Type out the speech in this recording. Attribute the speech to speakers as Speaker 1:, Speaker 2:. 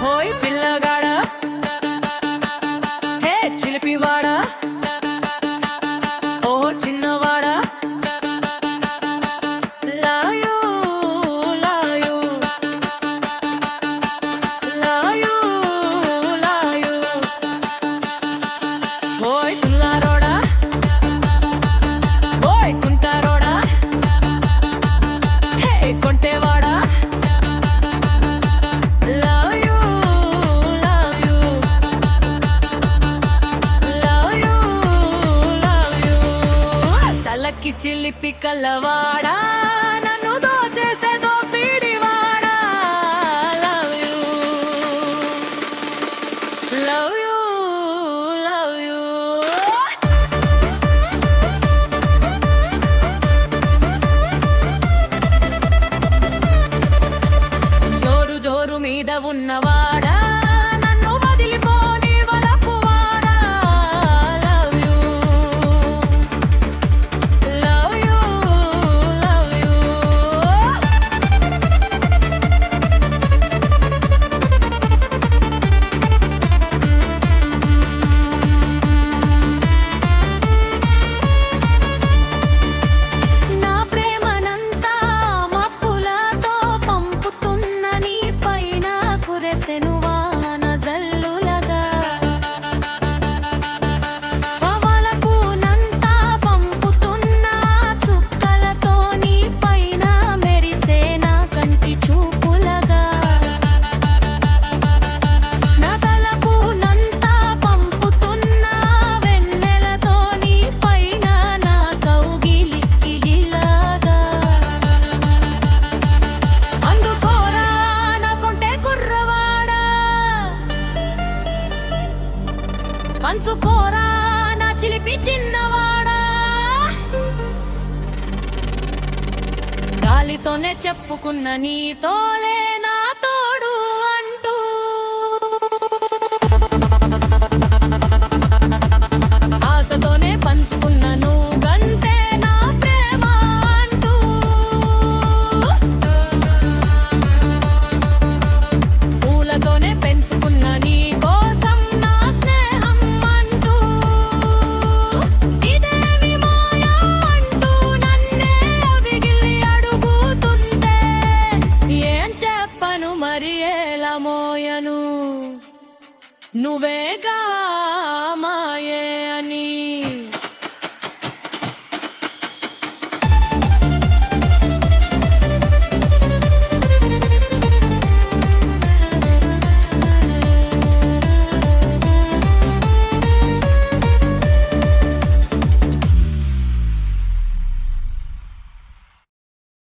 Speaker 1: హోయ్ పిల్లగా చిలకి చిలిపి కలవాడా? పంచుకోరా నా చిలిపి చిన్నవాడా? గాలితోనే చెప్పుకున్న నీతోలే నువ్వేగా మా